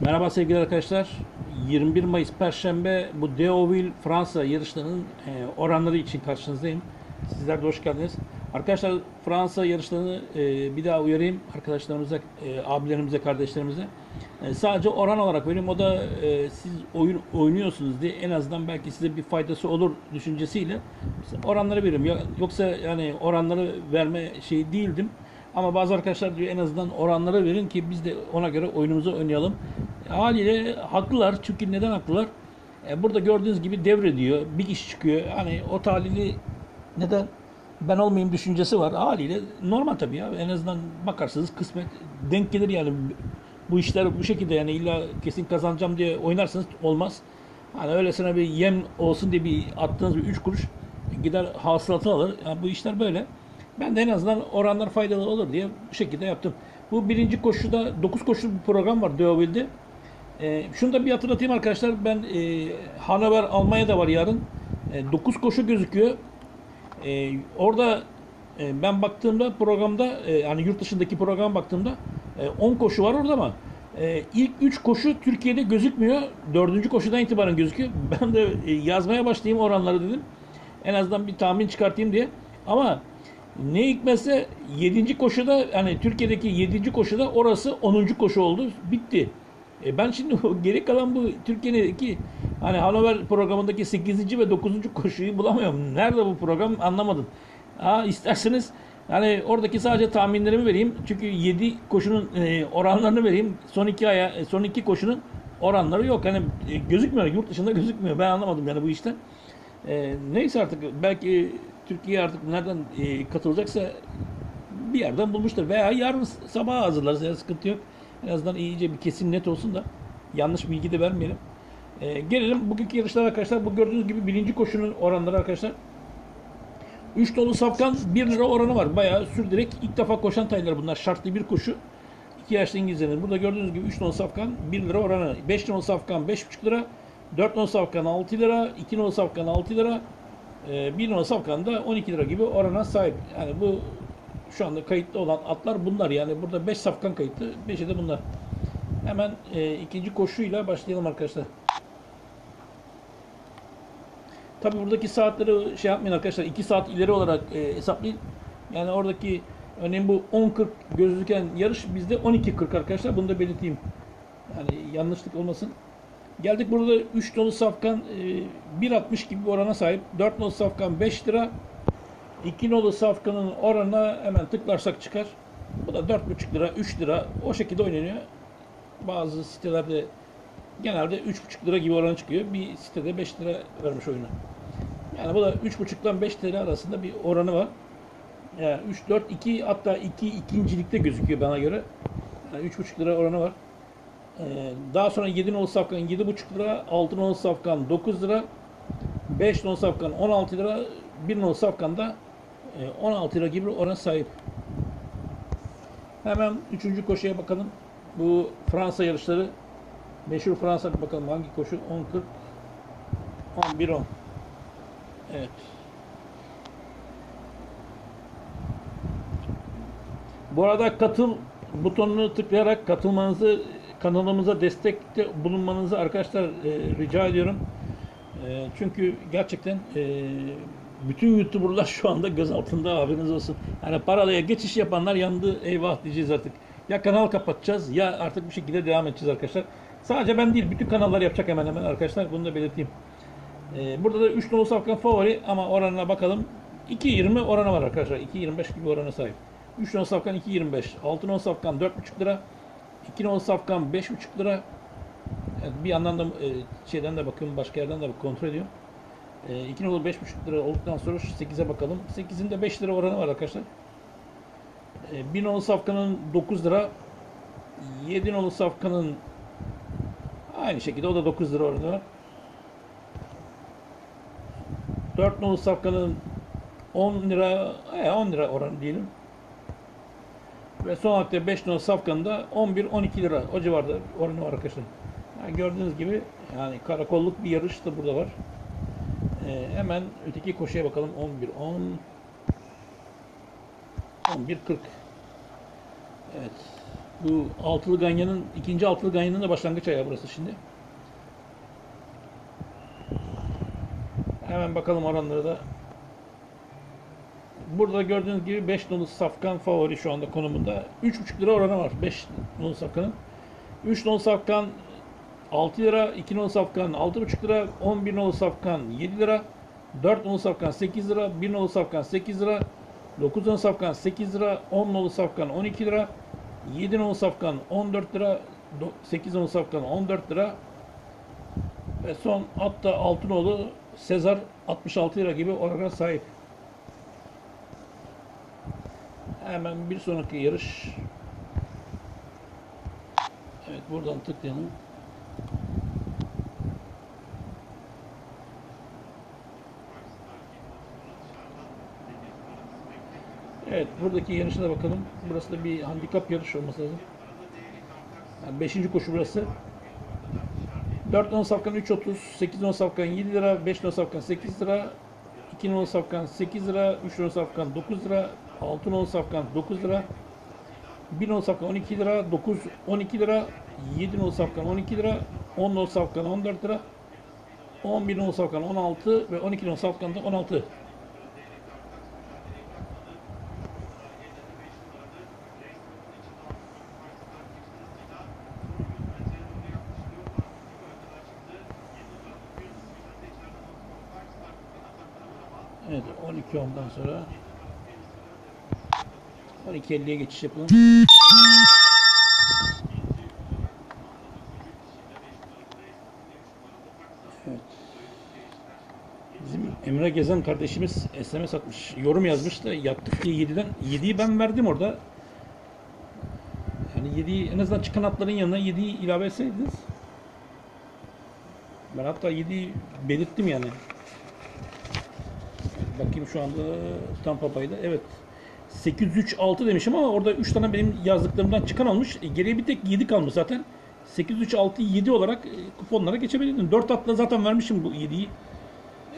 Merhaba sevgili arkadaşlar. 21 Mayıs Perşembe bu Deauville Fransa yarışlarının e, oranları için karşınızdayım. Sizler de hoş geldiniz. Arkadaşlar Fransa yarışlarını e, bir daha uyarayım arkadaşlarımıza, e, abilerimize, kardeşlerimize. Sadece oran olarak vereyim. O da siz oyun oynuyorsunuz diye en azından belki size bir faydası olur düşüncesiyle oranları veriyorum. Yoksa yani oranları verme şey değildim. Ama bazı arkadaşlar diyor en azından oranları verin ki biz de ona göre oyunumuzu oynayalım. Haliyle haklılar. Çünkü neden haklılar? E, burada gördüğünüz gibi devrediyor. Bir kişi çıkıyor. Hani o talihli neden ben olmayayım düşüncesi var. Haliyle normal tabii ya. En azından bakarsınız kısmet denk gelir yani. Bu işler bu şekilde yani illa kesin kazanacağım diye oynarsanız olmaz. Hani öylesine bir yem olsun diye bir attığınız bir 3 kuruş gider hasılatı alır. Yani bu işler böyle. Ben de en azından oranlar faydalı olur diye bu şekilde yaptım. Bu birinci koşuda 9 koşulu bir program var Deauville'de. Ee, şunu da bir hatırlatayım arkadaşlar. Ben e, Hanover Almanya'da var yarın. 9 koşu gözüküyor. Ee, orada e, ben baktığımda programda e, yani yurt dışındaki program baktığımda e, 10 koşu var orada ama e, ilk 3 koşu Türkiye'de gözükmüyor. 4. koşudan itibaren gözüküyor. Ben de e, yazmaya başlayayım oranları dedim. En azından bir tahmin çıkartayım diye. Ama ne hikmetse 7. koşuda yani Türkiye'deki 7. koşuda orası 10. koşu oldu. Bitti. E ben şimdi geri kalan bu Türkiye'deki hani Hanover programındaki 8. ve 9. koşuyu bulamıyorum. Nerede bu program anlamadım. Ha isterseniz yani oradaki sadece tahminlerimi vereyim. Çünkü 7 koşunun e, oranlarını vereyim. Son iki aya e, son iki koşunun oranları yok. Hani e, gözükmüyor. Yurt dışında gözükmüyor. Ben anlamadım yani bu işten. E, neyse artık belki Türkiye artık nereden e, katılacaksa bir yerden bulmuştur. Veya yarın sabah hazırlarız. Yani sıkıntı yok. En azından iyice bir kesin net olsun da yanlış bilgi de vermeyelim. E, gelelim bugünkü yarışlar arkadaşlar. Bu gördüğünüz gibi birinci koşunun oranları arkadaşlar. 3 dolu safkan 1 lira oranı var. Bayağı sürdürek ilk defa koşan taylar bunlar. Şartlı bir koşu. 2 yaşlı İngilizlerin. Burada gördüğünüz gibi 3 dolu safkan 1 lira oranı. 5 dolu safkan 5,5 lira. 4 dolu safkan 6 lira. 2 dolu safkan 6 lira. 1 dolu safkan da 12 lira gibi orana sahip. Yani bu şu anda kayıtlı olan atlar bunlar. Yani burada 5 safkan kayıtlı. 5'i de bunlar. Hemen e, ikinci koşuyla başlayalım arkadaşlar. Tabii buradaki saatleri şey yapmayın arkadaşlar. 2 saat ileri olarak e, hesaplayın. Yani oradaki örneğin bu 10.40 gözüken yarış bizde 12.40 arkadaşlar. Bunu da belirteyim. Yani yanlışlık olmasın. Geldik burada 3 dolu safkan e, 1.60 gibi bir orana sahip. 4 dolu safkan 5 lira. 2 nolu safkanın oranına hemen tıklarsak çıkar. Bu da 4,5 lira, 3 lira o şekilde oynanıyor. Bazı sitelerde genelde 3,5 lira gibi oranı çıkıyor. Bir sitede 5 lira vermiş oyunu. Yani bu da 3,5'dan 5 TL arasında bir oranı var. Yani 3, 4, 2 hatta 2 ikincilikte gözüküyor bana göre. Yani 3,5 lira oranı var. Ee, daha sonra 7 nolu safkan 7,5 lira, 6 nolu safkan 9 lira, 5 nolu safkan 16 lira, 1 nolu safkan da 16 lira gibi bir sahip. Hemen 3. koşuya bakalım. Bu Fransa yarışları. Meşhur Fransa bakalım hangi koşu? 10.40 11-10 Evet. Bu arada katıl butonunu tıklayarak katılmanızı kanalımıza destekte bulunmanızı arkadaşlar e, rica ediyorum. E, çünkü gerçekten e, bütün YouTuber'lar şu anda göz altında haberiniz olsun. Yani paralıya geçiş yapanlar yandı eyvah diyeceğiz artık. Ya kanal kapatacağız ya artık bir şekilde devam edeceğiz arkadaşlar. Sadece ben değil bütün kanallar yapacak hemen hemen arkadaşlar bunu da belirteyim. Ee, burada da 3 nolu safkan favori ama oranına bakalım. 2.20 oranı var arkadaşlar. 2.25 gibi oranı sahip. 3 nolu safkan 2.25. 6 nolu safkan 4.5 lira. 2 nolu safkan 5.5 lira. Evet, bir yandan da e, şeyden de bakıyorum başka yerden de kontrol ediyorum. E, 2 nolu 5.5 lira olduktan sonra şu 8'e bakalım. 8'in de 5 lira oranı var arkadaşlar. E, 1 nolu safkanın 9 lira. 7 nolu safkanın aynı şekilde o da 9 lira oranı var. 4 nolu safkanın 10 lira, e, 10 lira oranı diyelim. Ve son olarak 5 nolu safkanın da 11-12 lira o civarda oranı var arkadaşlar. Yani gördüğünüz gibi yani karakolluk bir yarış da burada var. Ee, hemen öteki koşuya bakalım. 11 10 11 40 Evet. Bu altılı ganyanın, ikinci altılı ganyanın da başlangıç ayağı burası şimdi. Hemen bakalım oranları da. Burada gördüğünüz gibi 5 nolu safkan favori şu anda konumunda. 3,5 lira oranı var 5 nolu safkanın. 3 nolu safkan 6 lira, 2 nolu safkan 6,5 lira, 11 nolu safkan 7 lira, 4 nolu safkan 8 lira, 1 nolu safkan 8 lira, 9 nolu safkan 8 lira, 10 nolu safkan 12 lira, 7 nolu safkan 14 lira, 8 nolu safkan 14 lira ve son hatta 6 nolu Sezar 66 lira gibi orana sahip. Hemen bir sonraki yarış. Evet buradan tıklayalım. Evet buradaki yarışa da bakalım. Burası da bir handikap yarış olması lazım. Yani beşinci koşu burası. 4 non safkan 3.30, 8 non safkan 7 lira, 5 non safkan 8 lira, 2 non safkan 8 lira, 3 non safkan 9 lira, 6 non safkan 9 lira, 1 non safkan 12 lira, 9 12 lira, 7 non safkan 12 lira, 10 non safkan 14 lira, 11 non safkan 16 ve 12 non safkan da 16. Evet 12 ondan sonra 12.50'ye geçiş yapalım. Evet. Bizim Emre Gezen kardeşimiz SMS atmış. Yorum yazmış da yattık diye 7'den. 7'yi ben verdim orada. Yani 7'yi en azından çıkan atların yanına 7'yi ilave etseydiniz. Ben hatta 7'yi belirttim yani. Bakayım şu anda Tampa Bay'da. Evet. 803-6 demişim ama orada 3 tane benim yazdıklarımdan çıkan olmuş. E, geriye bir tek 7 kalmış zaten. 803-6 7 olarak e, kuponlara geçebilirdim. 4 atla zaten vermişim bu 7'yi.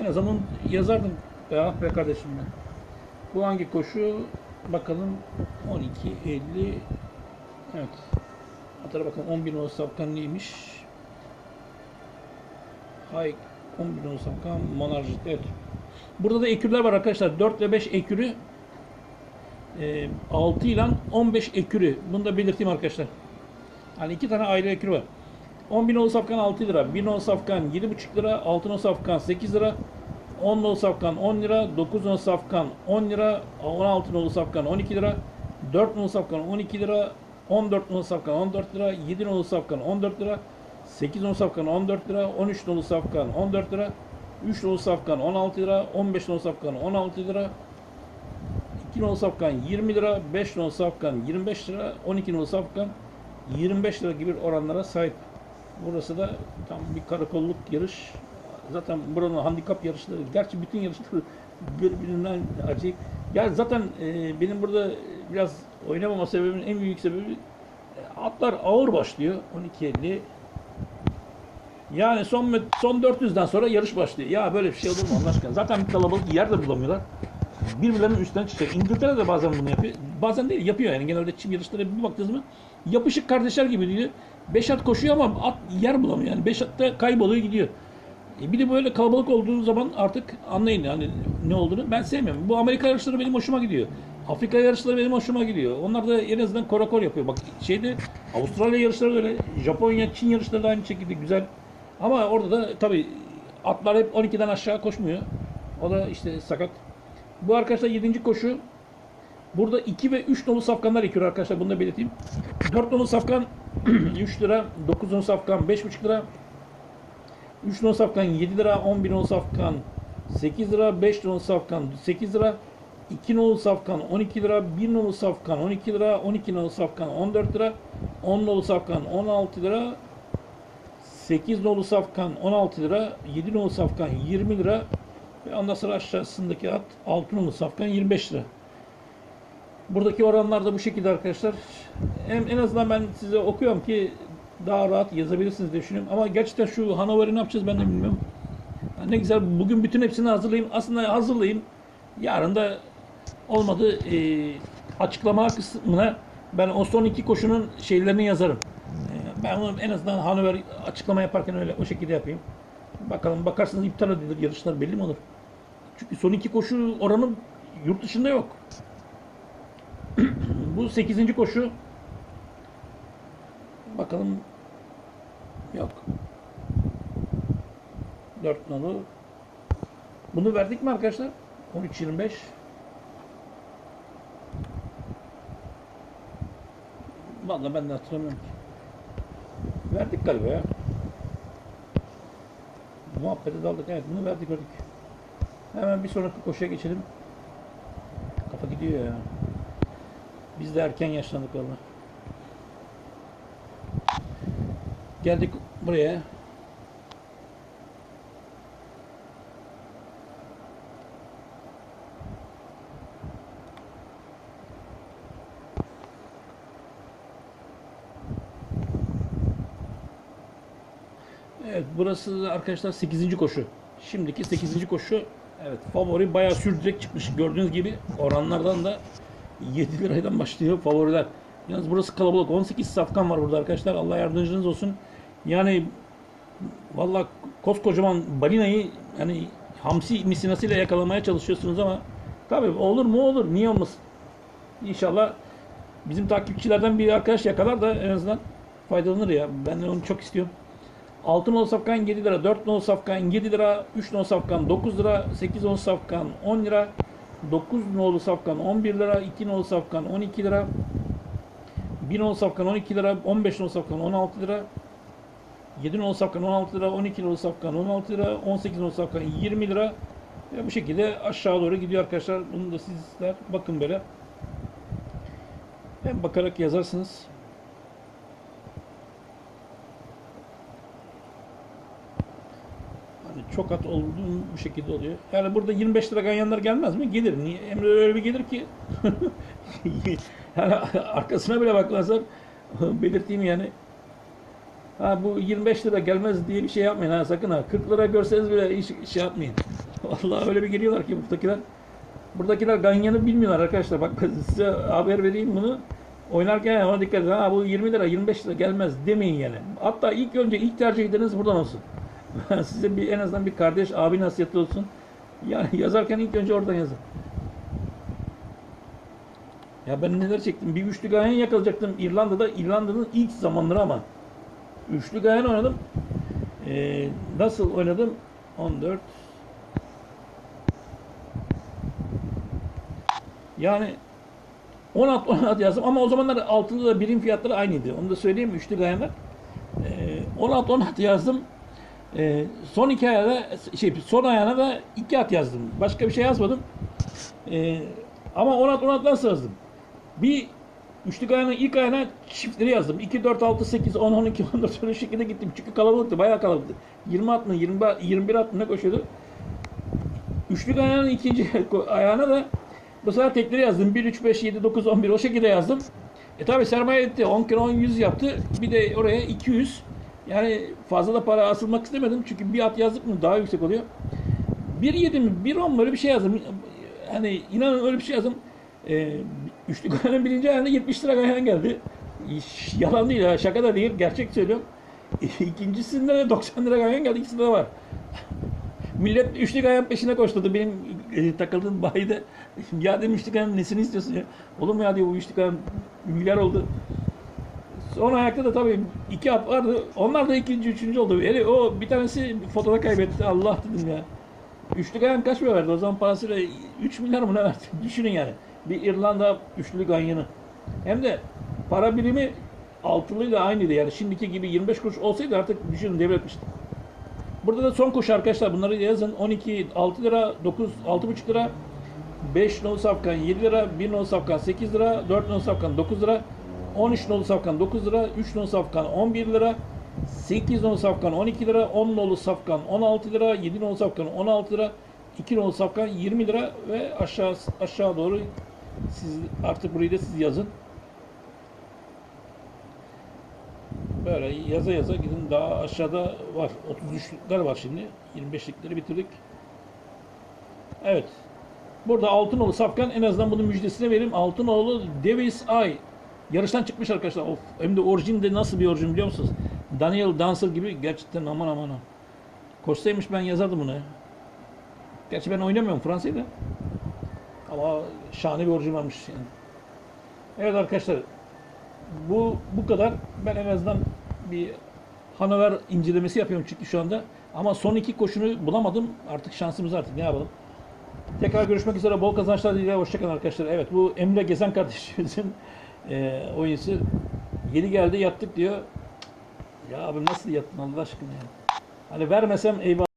En azından yazardım. Ya be kardeşim ben. Bu hangi koşu? Bakalım 12 50 Evet. Atara bakalım 11 numaralı safkan neymiş? Hay 11 numaralı safkan Monarjit. Evet. Burada da ekürler var arkadaşlar. 4 ve 5 ekürü. E, 6 ile 15 ekürü. Bunu da belirteyim arkadaşlar. Hani iki tane ayrı ekürü var. 10 bin olu safkan 6 lira. 1 olu safkan 7,5 lira. 6 olu safkan 8 lira. 10 olu safkan 10 lira. 9 olu safkan 10 lira. 16 olu safkan 12 lira. 4 olu safkan 12 lira. 14 olu safkan 14 lira. 7 olu safkan 14 lira. 8 olu safkan 14 lira. 13 olu safkan 14 lira. 3 nolu safkan 16 lira, 15 nolu safkan 16 lira, 2 nolu safkan 20 lira, 5 nolu safkan 25 lira, 12 nolu safkan 25 lira gibi oranlara sahip. Burası da tam bir karakolluk yarış. Zaten buranın handikap yarışları, gerçi bütün yarışlar birbirinden acayip. Ya zaten e, benim burada biraz oynamama sebebimin en büyük sebebi e, atlar ağır başlıyor 12.50 yani son son 400'den sonra yarış başlıyor. Ya böyle bir şey olur mu Allah aşkına? Zaten bir kalabalık yer de bulamıyorlar. Birbirlerinin üstüne çıkacak. İngiltere de bazen bunu yapıyor. Bazen değil yapıyor yani. Genelde çim yarışları bir baktığınız mı yapışık kardeşler gibi diyor. Beş at koşuyor ama at yer bulamıyor. Yani beş atta kayboluyor gidiyor. E bir de böyle kalabalık olduğu zaman artık anlayın yani ne olduğunu. Ben sevmiyorum. Bu Amerika yarışları benim hoşuma gidiyor. Afrika yarışları benim hoşuma gidiyor. Onlar da en azından korakor yapıyor. Bak şeyde Avustralya yarışları da öyle. Japonya, Çin yarışları da aynı şekilde güzel. Ama orada da tabii atlar hep 12'den aşağı koşmuyor. O da işte sakat. Bu arkadaşlar 7. koşu. Burada 2 ve 3 nolu safkanlar ekiyor arkadaşlar. Bunu da belirteyim. 4 nolu safkan 3 lira. 9 nolu safkan 5,5 lira. 3 nolu safkan 7 lira. 11 nolu safkan 8 lira. 5 nolu safkan 8 lira. 2 nolu safkan 12 lira. 1 nolu safkan 12 lira. 12 nolu safkan 14 lira. 10 nolu safkan 16 lira. 8 nolu safkan 16 lira, 7 nolu safkan 20 lira ve ondan sonra aşağısındaki at 6 nolu safkan 25 lira. Buradaki oranlar da bu şekilde arkadaşlar. En, en azından ben size okuyorum ki daha rahat yazabilirsiniz diye düşünüyorum. Ama gerçekten şu Hanover'i ne yapacağız ben de bilmiyorum. Yani ne güzel bugün bütün hepsini hazırlayayım. Aslında hazırlayayım. Yarın da olmadı e, açıklama kısmına Ben o son iki koşunun şeylerini yazarım. Ben onu en azından Hanover açıklama yaparken öyle o şekilde yapayım. Bakalım bakarsanız iptal edilir yarışlar belli mi olur? Çünkü son iki koşu oranı yurt dışında yok. Bu sekizinci koşu. Bakalım. Yok. Dört nolu. Bunu verdik mi arkadaşlar? 13.25. Vallahi ben de hatırlamıyorum ki. Verdik galiba ya. Muhabbete daldık. Evet bunu verdik verdik. Hemen bir sonraki koşuya geçelim. Kafa gidiyor ya. Biz de erken yaşlandık valla. Geldik buraya. Evet burası da arkadaşlar 8. koşu. Şimdiki 8. koşu. Evet favori bayağı sürdürek çıkmış. Gördüğünüz gibi oranlardan da 7 liradan başlıyor favoriler. Yalnız burası kalabalık. 18 safkan var burada arkadaşlar. Allah yardımcınız olsun. Yani vallahi koskocaman balinayı yani hamsi misinasıyla yakalamaya çalışıyorsunuz ama tabii olur mu olur. Niye olmasın? İnşallah bizim takipçilerden bir arkadaş yakalar da en azından faydalanır ya. Ben onu çok istiyorum. 6 nolu safkan 7 lira, 4 nolu safkan 7 lira, 3 nolu safkan 9 lira, 8 nolu safkan 10 lira, 9 nolu safkan 11 lira, 2 nolu safkan 12 lira, 1 nolu safkan 12 lira, 15 nolu safkan 16 lira, 7 nolu safkan 16 lira, 12 nolu safkan 16 lira, 18 nolu safkan 20 lira. Ve bu şekilde aşağı doğru gidiyor arkadaşlar. Bunu da sizler bakın böyle. Hem bakarak yazarsınız. Hani çok at olduğum bu şekilde oluyor. Yani burada 25 lira ganyanlar gelmez mi? Gelir. Niye? Emre öyle bir gelir ki. yani arkasına bile bakmazlar. Belirteyim yani. Ha bu 25 lira gelmez diye bir şey yapmayın ha sakın ha. 40 lira görseniz bile hiç şey yapmayın. Vallahi öyle bir geliyorlar ki buradakiler. Buradakiler ganyanı bilmiyorlar arkadaşlar. Bak size haber vereyim bunu. Oynarken ona dikkat edin. Ha bu 20 lira 25 lira gelmez demeyin yani. Hatta ilk önce ilk tercih edeniz buradan olsun. Size bir en azından bir kardeş, abi nasihati olsun. Yani yazarken ilk önce oradan yazın. Ya ben neler çektim. Bir üçlü gayen yakalayacaktım İrlanda'da. İrlanda'nın ilk zamanları ama. Üçlü gayen oynadım. Ee, nasıl oynadım? 14 Yani 16 16 yazdım ama o zamanlar altında da birim fiyatları aynıydı. Onu da söyleyeyim? Üçlü gayenler. Ee, 16 16 yazdım. Ee, son iki ayağına şey son ayağına da iki at yazdım. Başka bir şey yazmadım. Ee, ama 16 16 nasıl yazdım? Bir üçlük ayağının ilk ayağına çiftleri yazdım. 2 4 6 8 10 12 14 13 şekilde gittim. Çünkü kalabalıktı. Bayağı kalabalıktı. 20 at mı 20 21 at mı ne koşuyordu? Üçlük ayağının ikinci ayağına da bu sefer tekleri yazdım. 1 3 5 7 9 11 o şekilde yazdım. E tabi sermaye etti. 10 kere 10 100 yaptı. Bir de oraya 200 yani fazla da para asılmak istemedim çünkü bir at yazdık mı daha yüksek oluyor. Bir yedi mi, bir on böyle bir şey yazdım. Hani inanın öyle bir şey yazdım. Ee, üçlü gayanın birinci ayağında 70 lira gayan geldi. Yalan değil ya, şaka da değil, gerçek söylüyorum. İkincisinde de 90 lira gayan geldi, ikisinde de var. Millet üçlü gayan peşine koşturdu benim e, takıldığım bayide. Ya dedim üçlü gayanın nesini istiyorsun ya? Olur mu ya diyor bu üçlü gayan milyar oldu. Son ayakta da tabii iki at vardı. Onlar da ikinci, üçüncü oldu. Hele o bir tanesi fotoda kaybetti. Allah dedim ya. Üçlü ganyan kaç para verdi? O zaman parasıyla 3 milyar mı ne verdi? Düşünün yani. Bir İrlanda üçlü ganyanı. Hem de para birimi altılıyla aynıydı. Yani şimdiki gibi 25 kuruş olsaydı artık düşünün devretmişti. Burada da son koşu arkadaşlar. Bunları yazın. 12, 6 lira, 9, 6,5 lira, 5 nolu safkan 7 lira, 1 nolu safkan 8 lira, 4 nolu safkan 9 lira, 13 nolu safkan 9 lira, 3 nolu safkan 11 lira, 8 nolu safkan 12 lira, 10 nolu safkan 16 lira, 7 nolu safkan 16 lira, 2 nolu safkan 20 lira ve aşağı aşağı doğru siz artık burayı da siz yazın. Böyle yaza yaza gidin daha aşağıda var. 33'lükler var şimdi. 25'likleri bitirdik. Evet. Burada Altınoğlu Safkan en azından bunun müjdesini vereyim. Altınoğlu Davis Ay Yarıştan çıkmış arkadaşlar. Of. Hem de orijin de nasıl bir orijin biliyor musunuz? Daniel Dancer gibi gerçekten aman aman. Koşsaymış ben yazardım bunu. Gerçi ben oynamıyorum Fransa'yı da. Ama şahane bir orijin varmış yani. Evet arkadaşlar. Bu bu kadar. Ben en azından bir Hanover incelemesi yapıyorum çıktı şu anda. Ama son iki koşunu bulamadım. Artık şansımız artık ne yapalım. Tekrar görüşmek üzere. Bol kazançlar dileğiyle. Hoşçakalın arkadaşlar. Evet bu Emre Gezen kardeşimizin e, oyuncusu. Yeni geldi yattık diyor. Ya abi nasıl yattın Allah aşkına ya. Hani vermesem eyvallah.